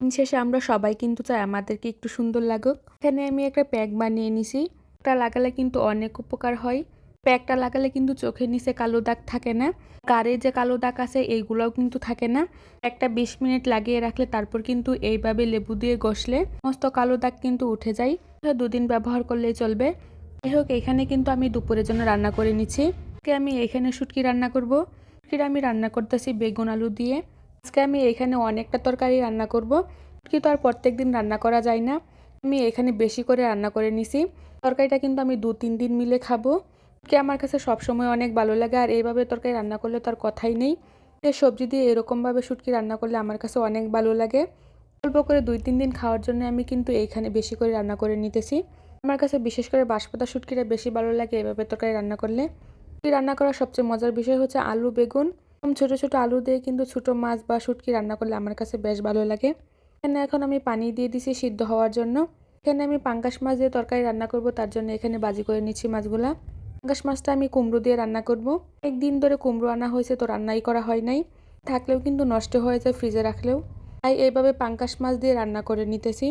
শেষে আমরা সবাই কিন্তু চাই আমাদেরকে একটু সুন্দর লাগুক। এখানে আমি একটা প্যাক বানিয়ে নিছি। এটা লাগালে কিন্তু অনেক উপকার হয়। প্যাকটা লাগালে কিন্তু চোখের নিচে কালো দাগ থাকে না। গাড়ে যে কালো দাগ আছে, এইগুলোও কিন্তু থাকে না। একটা বিশ মিনিট লাগিয়ে রাখলে তারপর কিন্তু এইভাবে লেবু দিয়ে ঘষলে সমস্ত কালো দাগ কিন্তু উঠে যায়। দুদিন ব্যবহার করলেই চলবে। যাই হোক, এখানে কিন্তু আমি দুপুরের জন্য রান্না করে নিচ্ছি। আমি এখানে শুটকি রান্না করব। শুটকির আমি রান্না করতেছি বেগুন আলু দিয়ে। আজকে আমি এখানে অনেকটা তরকারি রান্না করব শুটকি তো আর প্রত্যেক দিন রান্না করা যায় না। আমি এখানে বেশি করে রান্না করে নিছি। তরকারিটা কিন্তু আমি দু তিন দিন মিলে খাব। শুটকি আমার কাছে সবসময় অনেক ভালো লাগে, আর এইভাবে তরকারি রান্না করলে তার কথাই নেই। সবজি দিয়ে এরকমভাবে শুটকি রান্না করলে আমার কাছে অনেক ভালো লাগে। অল্প করে দুই তিন দিন খাওয়ার জন্য আমি কিন্তু এইখানে বেশি করে রান্না করে নিতেছি। আমার কাছে বিশেষ করে বাঁশপাতা শুটকিটা বেশি ভালো লাগে এভাবে তরকারি রান্না করলে। রান্না করার সবচেয়ে মজার বিষয় হচ্ছে আলু, বেগুন। ছোটো ছোটো আলু দিয়ে কিন্তু ছোটো মাছ বা শুটকি রান্না করলে আমার কাছে বেশ ভালো লাগে। এখানে এখন আমি পানি দিয়ে দিছি সিদ্ধ হওয়ার জন্য। এখানে আমি পাঙ্গাস মাছ দিয়ে তরকারি রান্না করব, তার জন্য এখানে বাজি করে নিচ্ছি মাছগুলা। পাঙ্গাস মাছটা আমি কুমড়ো দিয়ে রান্না করব। একদিন ধরে কুমড়ো আনা হয়েছে তো রান্নাই করা হয় নাই। থাকলেও কিন্তু নষ্ট হয়ে যায় ফ্রিজে রাখলেও। তাই এইভাবে পাঙ্গাস মাছ দিয়ে রান্না করে নিতেছি।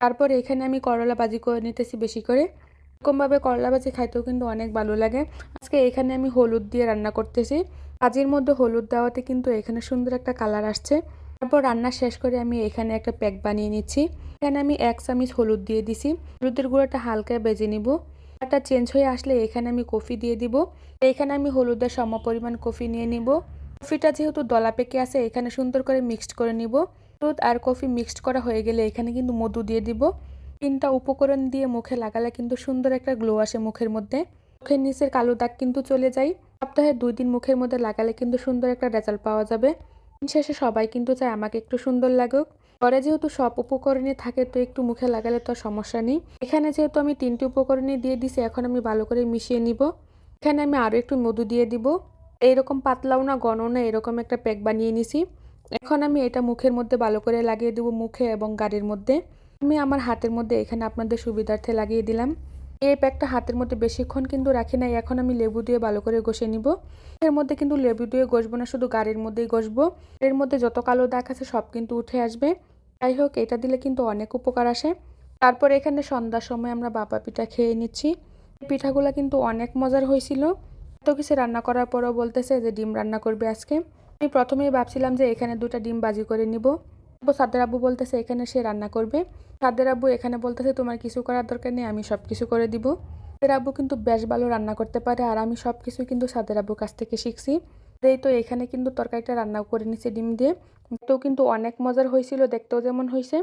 তারপর এখানে আমি করলা ভাজি করে নিতেছি বেশি করে। এরকমভাবে করলা ভাজি খাইতেও কিন্তু অনেক ভালো লাগে। আজকে এখানে আমি হলুদ দিয়ে রান্না করতেছি। ভাজির মধ্যে হলুদ দেওয়াতে কিন্তু এখানে সুন্দর একটা কালার আসছে। তারপর রান্না শেষ করে আমি এখানে একটা প্যাক বানিয়ে নিচ্ছি। এখানে আমি এক চামিচ হলুদ দিয়ে দিছি। হলুদের গুঁড়োটা হালকা বেজে নিব। একটা চেঞ্জ হয়ে আসলে এখানে আমি কফি দিয়ে দিব। এখানে আমি হলুদের সম পরিমাণ কফি নিয়ে নিব। কফিটা যেহেতু দলা পেকে আছে, এখানে সুন্দর করে মিক্সড করে নিব। দুধ আর কফি মিক্সড করা হয়ে গেলে এখানে কিন্তু মধু দিয়ে দিব। তিনটা উপকরণ দিয়ে মুখে লাগালে কিন্তু সুন্দর একটা গ্লো আসে মুখের মধ্যে। মুখের নিচের কালো দাগ কিন্তু চলে যায়। সপ্তাহে দুই দিন মুখের মধ্যে লাগালে কিন্তু সুন্দর একটা রেজাল্ট পাওয়া যাবে। শেষে সবাই কিন্তু চায় আমাকে একটু সুন্দর লাগুক। পরে যেহেতু সব উপকরণে থাকে, তো একটু মুখে লাগালে তো সমস্যা নেই। এখানে যেহেতু আমি তিনটি উপকরণই দিয়ে দিছি, এখন আমি ভালো করে মিশিয়ে নিব। এখানে আমি আরও একটু মধু দিয়ে দিব। এইরকম পাতলাও না ঘন না, এরকম একটা প্যাক বানিয়ে নিছি। এখন আমি এটা মুখের মধ্যে ভালো করে লাগিয়ে দেবো মুখে এবং গাড়ির মধ্যে। আমি আমার হাতের মধ্যে এখানে আপনাদের সুবিধার্থে লাগিয়ে দিলাম। এই প্যাকটা হাতের মধ্যে বেশিক্ষণ কিন্তু রাখি নাই, এখন আমি লেবু দিয়ে ভালো করে ঘষে নিব। এর মধ্যে কিন্তু লেবু দিয়ে ঘষবো না, শুধু গাড়ির মধ্যেই ঘষবো। এর মধ্যে যত কালো দাগ আছে সব কিন্তু উঠে আসবে। যাই হোক, এটা দিলে কিন্তু অনেক উপকার আসে। তারপর এখানে সন্ধ্যার সময় আমরা বাবা পিঠা খেয়ে নিচ্ছি। পিঠাগুলো কিন্তু অনেক মজার হয়েছিল। এত কিছু রান্না করার পরও বলতেছে যে ডিম রান্না করবে আজকে। আমি প্রথমেই ভাবছিলাম যে এখানে দুটা ডিম বাজি করে নিব। সাদের আব্বু বলতেছে, এখানে সে রান্না করবে। সাদ্দার আব্বু এখানে বলতেছে, তোমার কিছু করার দরকার নেই, আমি সব কিছু করে দিব। সাদের আব্বু কিন্তু বেশ ভালো রান্না করতে পারে, আর আমি সব কিছু কিন্তু সাদের আব্বুর কাছ থেকে শিখছি। এই তো এখানে কিন্তু তরকারিটা রান্না করে নিছে ডিম দিয়ে। তো কিন্তু অনেক মজার হয়েছিল, দেখতেও যেমন হয়েছে।